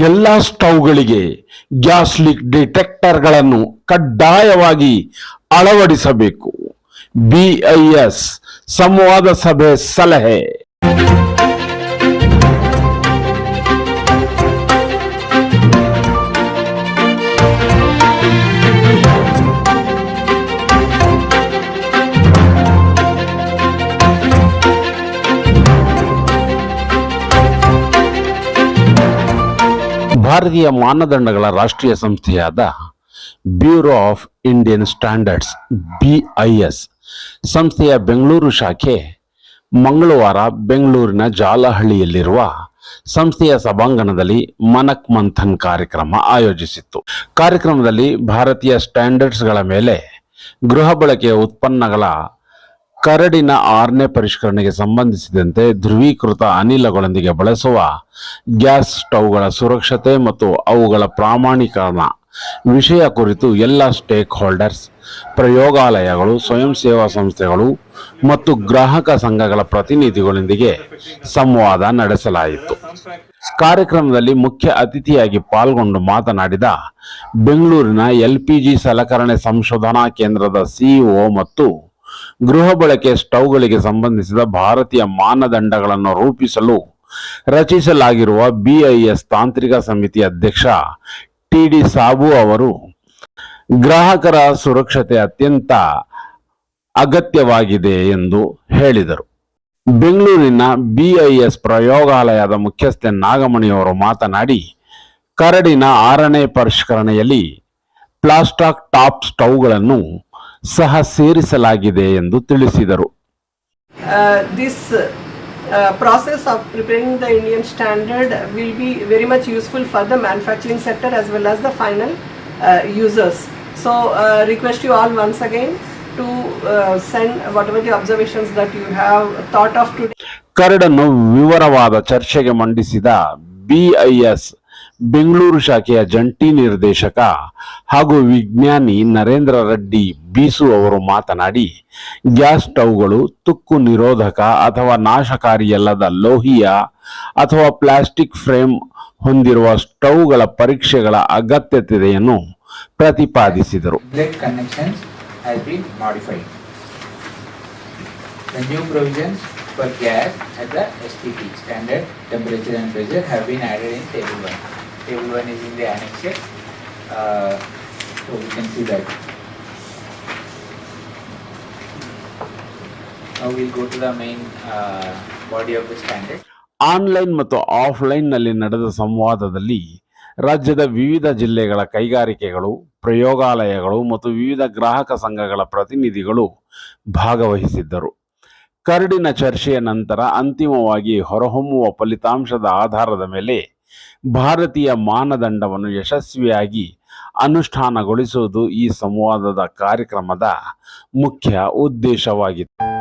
ಎಲ್ಲ ಸ್ಟವ್ಗಳಿಗೆ gas leak ಡಿಟೆಕ್ಟರ್ಗಳನ್ನು ಕಡ್ಡಾಯವಾಗಿ ಅಳವಡಿಸಬೇಕು. ಬಿಐಎಸ್ ಸಂವಾದ ಸಭೆ ಸಲಹೆ. ಭಾರತೀಯ ಮಾನದಂಡಗಳ ರಾಷ್ಟ್ರೀಯ ಸಂಸ್ಥೆಯಾದ bureau of Indian standards, BIS, ಸಂಸ್ಥೆಯ ಬೆಂಗಳೂರು ಶಾಖೆ ಮಂಗಳವಾರ ಬೆಂಗಳೂರಿನ ಜಾಲಹಳ್ಳಿಯಲ್ಲಿರುವ ಸಂಸ್ಥೆಯ ಸಭಾಂಗಣದಲ್ಲಿ ಮನಕ್ ಮಂಥನ್ ಕಾರ್ಯಕ್ರಮ ಆಯೋಜಿಸಿತ್ತು. ಕಾರ್ಯಕ್ರಮದಲ್ಲಿ ಭಾರತೀಯ ಸ್ಟ್ಯಾಂಡರ್ಡ್ಸ್ಗಳ ಮೇಲೆ ಗೃಹ ಬಳಕೆಯ ಉತ್ಪನ್ನಗಳ ಕರಡಿನ ಆರನೇ ಪರಿಷ್ಕರಣೆಗೆ ಸಂಬಂಧಿಸಿದಂತೆ ಧ್ರುವೀಕೃತ ಅನಿಲಗಳೊಂದಿಗೆ ಬಳಸುವ ಗ್ಯಾಸ್ ಸ್ಟವ್ಗಳ ಸುರಕ್ಷತೆ ಮತ್ತು ಅವುಗಳ ಪ್ರಾಮಾಣೀಕರಣ ವಿಷಯ ಕುರಿತು ಎಲ್ಲ ಸ್ಟೇಕ್ ಹೋಲ್ಡರ್ಸ್ ಪ್ರಯೋಗಾಲಯಗಳು, ಸ್ವಯಂ ಸೇವಾ ಸಂಸ್ಥೆಗಳು ಮತ್ತು ಗ್ರಾಹಕ ಸಂಘಗಳ ಪ್ರತಿನಿಧಿಗಳೊಂದಿಗೆ ಸಂವಾದ ನಡೆಸಲಾಯಿತು. ಕಾರ್ಯಕ್ರಮದಲ್ಲಿ ಮುಖ್ಯ ಅತಿಥಿಯಾಗಿ ಪಾಲ್ಗೊಂಡು ಮಾತನಾಡಿದ ಬೆಂಗಳೂರಿನ ಎಲ್ಪಿಜಿ ಸಲಕರಣೆ ಸಂಶೋಧನಾ ಕೇಂದ್ರದ ಸಿಇಒ ಮತ್ತು ಗೃಹ ಬಳಕೆ ಸ್ಟವ್ಗಳಿಗೆ ಸಂಬಂಧಿಸಿದ ಭಾರತೀಯ ಮಾನದಂಡಗಳನ್ನು ರೂಪಿಸಲು ರಚಿಸಲಾಗಿರುವ ಬಿಐಎಸ್ ತಾಂತ್ರಿಕ ಸಮಿತಿ ಅಧ್ಯಕ್ಷ ಟಿಡಿ ಸಾಬು ಅವರು ಗ್ರಾಹಕರ ಸುರಕ್ಷತೆ ಅತ್ಯಂತ ಅಗತ್ಯವಾಗಿದೆ ಎಂದು ಹೇಳಿದರು. ಬೆಂಗಳೂರಿನ ಬಿಐಎಸ್ ಪ್ರಯೋಗಾಲಯದ ಮುಖ್ಯಸ್ಥೆ ನಾಗಮಣಿಯವರು ಮಾತನಾಡಿ, ಕರಡಿನ ಆರನೇ ಪರಿಷ್ಕರಣೆಯಲ್ಲಿ ಪ್ಲಾಸ್ಟಾಕ್ ಟಾಪ್ ಸ್ಟವ್ಗಳನ್ನು ಸಹ ಸೇರಿಸಲಾಗಿದೆ ಎಂದು ತಿಳಿಸಿದರು this this of process of preparing the Indian standard will be very much useful for the manufacturing sector as well as the final uh, users. So uh, request you all once again to uh, send whatever the observations that you have thought of today. ಕರಡನ್ನು ವಿವರವಾದ ಚರ್ಚೆಗೆ ಮಂಡಿಸಿದ BIS Bengaluru ಶಾಖೆಯ ಜಂಟಿ ನಿರ್ದೇಶಕ ಹಾಗೂ ವಿಜ್ಞಾನಿ ನರೇಂದ್ರ ರೆಡ್ಡಿ ಬೀಸು ಅವರು ಮಾತನಾಡಿ ಗ್ಯಾಸ್ ಸ್ಟವ್ಗಳು ತುಕ್ಕು ನಿರೋಧಕ ಅಥವಾ ನಾಶಕಾರಿಯಲ್ಲದ ಲೋಹಿಯ ಅಥವಾ ಪ್ಲಾಸ್ಟಿಕ್ ಫ್ರೇಮ್ ಹೊಂದಿರುವ ಸ್ಟವ್ಗಳ ಪರೀಕ್ಷೆಗಳ ಅಗತ್ಯತೆಯನ್ನು ಪ್ರತಿಪಾದಿಸಿದರು. The new provisions for gas at the STP, standard temperature and pressure have been added in table one. Table one is in the annexure, uh, so we can see that. Now we'll go to the main uh, body of the standard. Online ಮತ್ತು ಆಫ್ಲೈನ್ನಲ್ಲಿ ನಡೆದ ಸಂವಾದದಲ್ಲಿ ರಾಜ್ಯದ ವಿವಿಧ ಜಿಲ್ಲೆಗಳ ಕೈಗಾರಿಕೆಗಳು ಪ್ರಯೋಗಾಲಯಗಳು ಮತ್ತು ವಿವಿಧ ಗ್ರಾಹಕ ಸಂಘಗಳ ಪ್ರತಿನಿಧಿಗಳು ಭಾಗವಹಿಸಿದ್ದರು ಕರಡಿನ ಚರ್ಚೆಯ ನಂತರ ಅಂತಿಮವಾಗಿ ಹೊರಹೊಮ್ಮುವ ಫಲಿತಾಂಶದ ಆಧಾರದ ಮೇಲೆ ಭಾರತೀಯ ಮಾನದಂಡವನ್ನು ಯಶಸ್ವಿಯಾಗಿ ಅನುಷ್ಠಾನಗೊಳಿಸುವುದು ಈ ಸಂವಾದದ ಕಾರ್ಯಕ್ರಮದ ಮುಖ್ಯ ಉದ್ದೇಶವಾಗಿತ್ತು